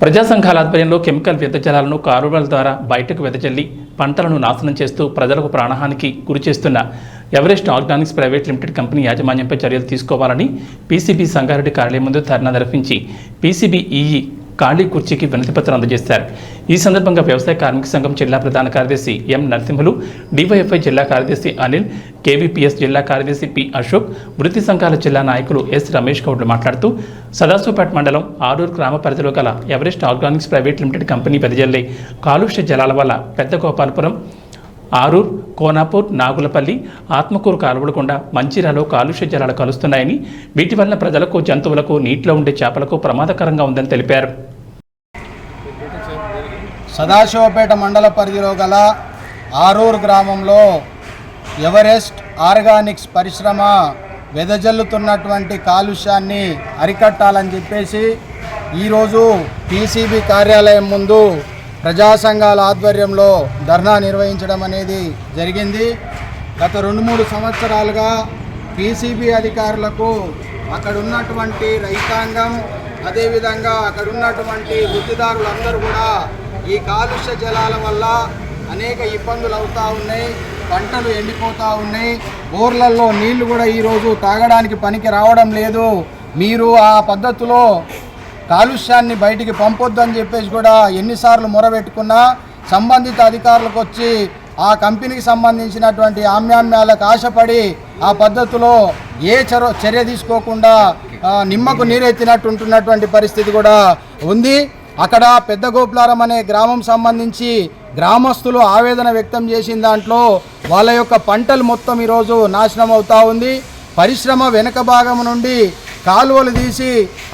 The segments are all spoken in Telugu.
ప్రజా సంఘాల ఆధ్వర్యంలో కెమికల్ వ్యర్థజలాలను కాలువల ద్వారా బయటకు వెదజల్లి పంటలను నాశనం చేస్తూ ప్రజలకు ప్రాణహానికి గురి చేస్తున్న Everest Organics private limited company యాజమాన్యంపై చర్యలు తీసుకోవాలని పీసీబీ సంగారెడ్డి కార్యాలయం ముందు ధర్నా నిర్వహించి పీసీబీ ఈఈ ఖాళీ కుర్చీకి వినతిపత్రం అందజేశారు. ఈ సందర్భంగా వ్యవసాయ కార్మిక సంఘం జిల్లా ప్రధాన కార్యదర్శి ఎం నరసింహులు డివైఎఫ్ఐ జిల్లా కార్యదర్శి అనిల్ కేవీపీఎస్ జిల్లా కార్యదర్శి పి అశోక్ వృత్తి సంఘాల జిల్లా నాయకులు ఎస్ రమేష్ గౌడ్లు మాట్లాడుతూ సదాశివపేట మండలం ఆరూరు గ్రామ పరిధిలో గల Everest Organics private limited company వెదజల్లే కాలుష్య జలాల వల్ల పెద్ద గోపాలపురం ఆరూర్ కోనాపూర్ నాగులపల్లి ఆత్మకూరు కాలువలు మంచిర్యాలో కాలుష్య జలాలు కలుస్తున్నాయని వీటి వలన ప్రజలకు జంతువులకు నీటిలో ఉండే చేపలకు ప్రమాదకరంగా ఉందని తెలిపారు. సదాశివపేట మండల పరిధిలో గల ఆరూరు గ్రామంలో ఎవరెస్ట్ ఆర్గానిక్స్ పరిశ్రమ వెదజల్లుతున్నటువంటి కాలుష్యాన్ని అరికట్టాలని చెప్పేసి ఈరోజు పీసీబీ కార్యాలయం ముందు ప్రజా సంఘాల ఆధ్వర్యంలో ధర్నా నిర్వహించడం అనేది జరిగింది. గత రెండు మూడు సంవత్సరాలుగా పీసీబీ అధికారులకు అక్కడ ఉన్నటువంటి రైతాంగం అదేవిధంగా అక్కడ ఉన్నటువంటి వృత్తిదారులందరూ కూడా ఈ కాలుష్య జలాల వల్ల అనేక ఇబ్బందులు అవుతూ ఉన్నాయి పంటలు ఎండిపోతూ ఉన్నాయి. బోర్లలో నీళ్ళు కూడా ఈరోజు తాగడానికి పనికి రావడం లేదు. మీరు ఆ పద్ధతిలో కాలుష్యాన్ని బయటికి పంపొద్దు అని చెప్పేసి కూడా ఎన్నిసార్లు మొరబెట్టుకున్నా సంబంధిత అధికారులకు వచ్చి ఆ కంపెనీకి సంబంధించినటువంటి ఆమ్యామ్యాలకు ఆశపడి ఆ పద్ధతిలో ఏ చర చర్య తీసుకోకుండా నిమ్మకు నీరెత్తినట్టు ఉంటున్నటువంటి పరిస్థితి కూడా ఉంది. అక్కడ పెద్ద గోపులారం అనే గ్రామం సంబంధించి గ్రామస్తులు ఆవేదన వ్యక్తం చేసిన దాంట్లో వాళ్ళ యొక్క పంటలు మొత్తం ఈరోజు నాశనం అవుతూ ఉంది. పరిశ్రమ వెనుక భాగం నుండి కాలువలు తీసి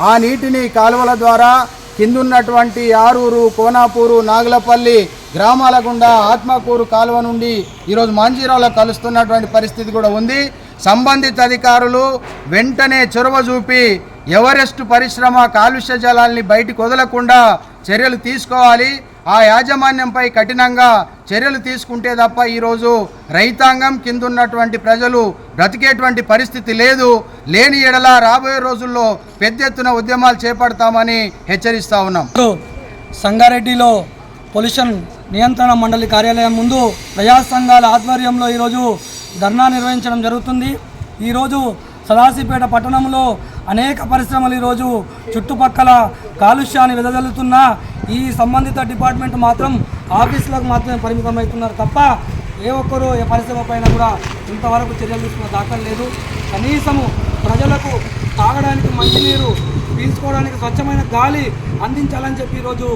ఆ నీటిని కాలువల ద్వారా కిందున్నటువంటి ఆరూరు కోనాపూరు నాగులపల్లి గ్రామాల గుండా ఆత్మకూరు కాలువ నుండి ఈరోజు మాంజీరాలో కలుస్తున్నటువంటి పరిస్థితి కూడా ఉంది. సంబంధిత అధికారులు వెంటనే చొరవ చూపి ఎవరెస్ట్ పరిశ్రమ కాలుష్య జలాల్ని బయటికి వదలకుండా చర్యలు తీసుకోవాలి. ఆ యాజమాన్యంపై కఠినంగా చర్యలు తీసుకుంటే తప్ప ఈరోజు రైతాంగం కిందున్నటువంటి ప్రజలు బ్రతికేటువంటి పరిస్థితి లేదు. లేని ఎడల రాబోయే రోజుల్లో పెద్ద ఎత్తున ఉద్యమాలు చేపడతామని హెచ్చరిస్తా ఉన్నాం. సంగారెడ్డిలో పొల్యూషన్ నియంత్రణ మండలి కార్యాలయం ముందు ప్రజా సంఘాల ఆధ్వర్యంలో ఈరోజు ధర్నా నిర్వహించడం జరుగుతుంది. ఈరోజు సదాసిపేట పట్టణంలో అనేక పరిశ్రమలు ఈరోజు చుట్టుపక్కల కాలుష్యాన్ని వెదజల్లుతున్న ఈ సంబంధిత డిపార్ట్మెంట్ మాత్రం ఆఫీసులకు మాత్రమే పరిమితమవుతున్నారు తప్ప ఏ ఒక్కరూ ఏ పరిశ్రమ పైన కూడా ఇంతవరకు చర్యలు తీసుకున్న దాఖలు లేదు. కనీసము ప్రజలకు తాగడానికి మంచినీరు పీల్చుకోవడానికి స్వచ్ఛమైన గాలి అందించాలని చెప్పి ఈరోజు